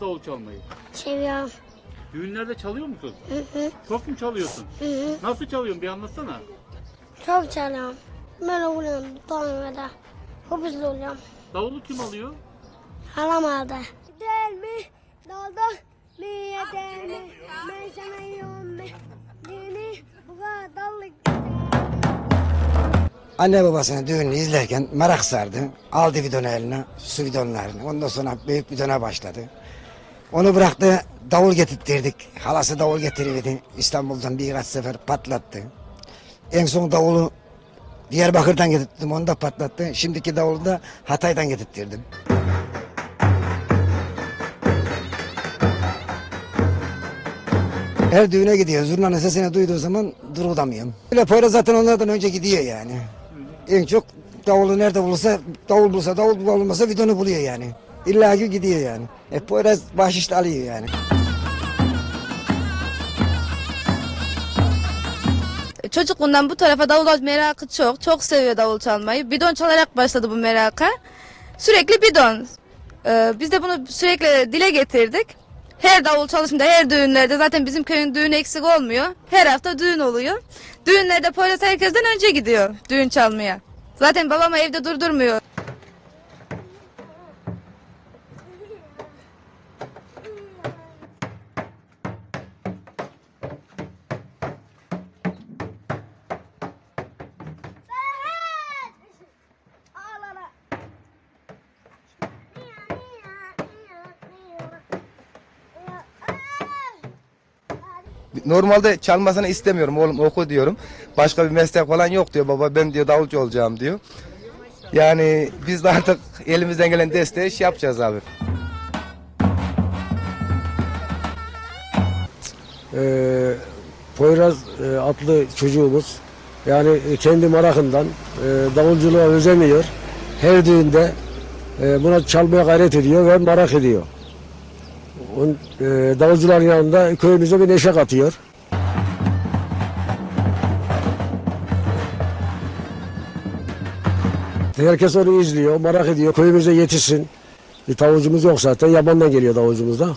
davul çalmayı? Seviyorum. Düğünlerde çalıyor musun? Hı hı. Çok mu çalıyorsun? Hı hı. Nasıl çalıyorsun bir anlatsana. Çok çalıyorum. Böyle vuruyorum tongada. Çok hızlı oluyorum. Davulu kim alıyor? Halam aldı. Değil mi? Dalda mi yeter mi? Ben sana yiyorum mi? Dini bu kadar dallık Anne babasının düğününü izlerken merak sardı. Aldı bidonu eline, su bidonlarını. Ondan sonra büyük bidona başladı. Onu bıraktı, davul getirttirdik. Halası davul getiriverdi. İstanbul'dan birkaç sefer patlattı. En son davulu Diyarbakır'dan getirttim, onu da patlattı. Şimdiki davulu da Hatay'dan getirttirdim. Her düğüne gidiyor. Zurnanın sesini duyduğu zaman durulamıyorum. Öyle Poyraz zaten onlardan önce gidiyor yani. En çok davulu nerede bulursa, davul bulsa, davul bulmasa bidonu buluyor yani. İlla ki gidiyor yani. E Poyraz bahşiş de alıyor yani. Çocukluğundan bu tarafa davul merakı çok. Çok seviyor davul çalmayı. Bidon çalarak başladı bu meraka. Sürekli bidon. Ee, biz de bunu sürekli dile getirdik. Her davul çalışımda, her düğünlerde zaten bizim köyün düğünü eksik olmuyor. Her hafta düğün oluyor. Düğünlerde polis herkesten önce gidiyor düğün çalmaya. Zaten babam evde durdurmuyor. Normalde çalmasını istemiyorum oğlum oku diyorum. Başka bir meslek falan yok diyor baba ben diyor davulcu olacağım diyor. Yani biz de artık elimizden gelen desteği iş yapacağız abi. Ee, Poyraz e, adlı çocuğumuz yani kendi merakından e, davulculuğa özeniyor. Her düğünde e, buna çalmaya gayret ediyor ve merak ediyor. E, davulcuların yanında köyümüze bir neşe katıyor. Herkes onu izliyor, merak ediyor. Köyümüze yetişsin. Bir davulcumuz yok zaten. Yabandan geliyor davulcumuz da.